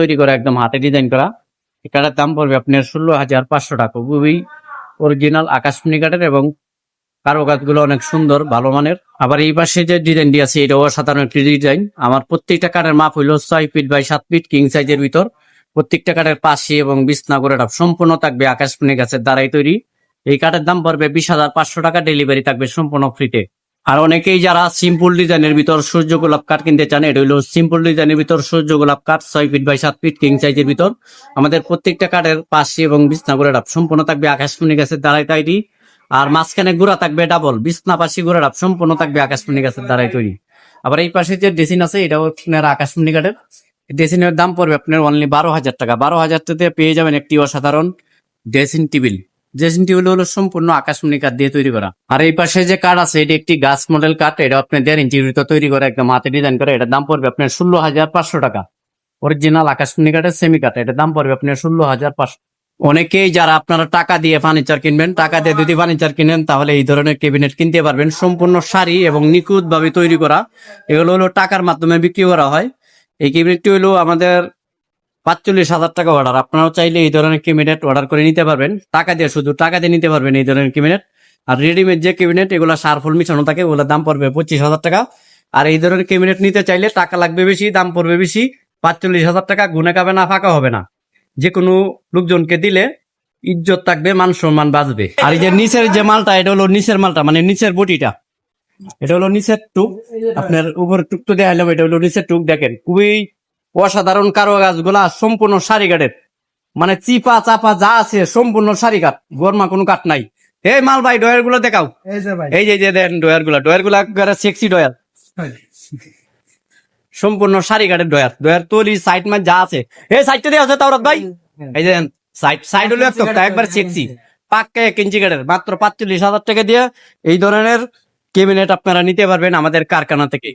তৈরি করা, একদম হাতে ডিজাইন করা। কাঠের দাম পড়বে আপনার ষোলো হাজার পাঁচশো টাকা। খুবই অরিজিনাল আকাশমণি কাঠের এবং কারও কাজগুলো অনেক সুন্দর, ভালো মানের। আবার এই পাশে যে ডিজাইনটি আছে, এটাও সাধারণ একটি ডিজাইন আমার প্রত্যেকটা কাঠের মাপ হইল ছয় ফিট বাই সাত ফিট কিং সাইজের ভিতর। প্রত্যেকটা কাঠের পাশে এবং বিছনা করে সম্পূর্ণ থাকবে আকাশমণি গাছের দ্বারাই তৈরি। এই কাঠের দাম পড়বে বিশ হাজার পাঁচশো টাকা ডেলিভারি থাকবে সম্পূর্ণ ফ্রিতে আর অনেকেই যারা সিম্পল ডিজাইনের ভিতর সূর্য গোলাপ কাঠ কিনতে চান, এটা হলো সিম্পল ডিজাইনের ভিতর সূর্য গোলাপ কাঠ, ছয় ফিট বাই সাত ফিট কিং সাইজের ভিতর। আমাদের প্রত্যেকটা কাঠের পাশে এবং বিছনা করে সম্পূর্ণ থাকবে আকাশমণি গাছের দ্বারাই তৈরি। আর মাঝখানে গোড়া থাকবে ডাবল বিছনা পাশে গোড়া সম্পূর্ণ থাকবে আকাশমণি গাছের দ্বারাই তৈরি। আবার এই পাশে যে ডেসিন আছে, এটাও আপনার আকাশমণি কাঠের। ড্রেসিনের দাম পড়বে আপনার অনলি বারো হাজার টাকা। বারো হাজার টাকাতে পেয়ে যাবেন একটি অসাধারণ ড্রেসিং টেবিল ড্রেসিং টেবিল হলো সম্পূর্ণ আকাশমণি কাঠ দিয়ে তৈরি করা। আর এই পাশে যে কাঠ আছে, এটি একটি গাছ মডেল কাঠ। এটা আপনার দেড় ভিতর তৈরি করা একদম হাতে ডিজাইন করা, এটার দাম পড়বে আপনার ষোলো হাজার পাঁচশো টাকা। অরিজিনাল আকাশমণি কাঠের সেমি কাঠ, এটার দাম পড়বে আপনার ষোলো হাজার পাঁচশো। অনেকেই যারা আপনারা টাকা দিয়ে ফার্নিচার কিনবেন, টাকা দিয়ে যদি ফার্নিচার কিনেন, তাহলে এই ধরনের ক্যাবিনেট কিনতে পারবেন। সম্পূর্ণ শাড়ি এবং নিখুঁত ভাবে তৈরি করা। এগুলো হলো টাকার মাধ্যমে বিক্রি করা হয়। এই ক্যাবিনেটটি হলো আমাদের পাঁচচল্লিশ হাজার টাকা অর্ডার আপনারাও চাইলে এই ধরনের ক্যাবিনেট অর্ডার করে নিতে পারবেন। টাকা দিয়ে শুধু টাকা দিয়ে নিতে পারবেন এই ধরনের ক্যাবিনেট আর রেডিমেড যে ক্যাবিনেট এগুলো সারফল মিশানো থাকে, ওগুলোর দাম পড়বে পঁচিশ হাজার টাকা। আর এই ধরনের ক্যাবিনেট নিতে চাইলে টাকা লাগবে বেশি, দাম পড়বে বেশি, পাঁচচল্লিশ হাজার টাকা গুনে খাবে না, ফাঁকা হবে না। যে কোনো লোকজনকে দিলে ইজ্জত থাকবে, মান সম্মান বাঁচবে। আর এই যে নিচের যে মালটা, এটা হলো নিচের মালটা মানে নিচের বটিটা। এটা হলো নিচের টুক। আপনার উপর টুক তো দেখালাম এটা হলো নিচের টুক। দেখেন, খুবই অসাধারণ কারও গাছগুলা সম্পূর্ণ সারি কাঠের মানে চিপা চাপা যা আছে সম্পূর্ণ সারি কাঠ গরমা কোনো কাঠ নাই। এই মাল ভাই ডয়ারগুলো দেখাও। এই যে দেন ডয়ারগুলা ডয়ারগুলা সেক্সি ডয়ার সম্পূর্ণ সারি কাঠের ডয়ার ডয়ার তলি সাইড মা যা আছে। এই সাইডটা দিয়ে আছে তাওরাত ভাই। এই যে সাইড সাইড হলো একটা একবার সেক্সি পাক্কা এক ইঞ্চি কাঠের মাত্র পাঁচচল্লিশ হাজার টাকা দিয়ে এই ধরনের কেবিনেট আপনারা নিতে পারবেন আমাদের কারখানা থেকে।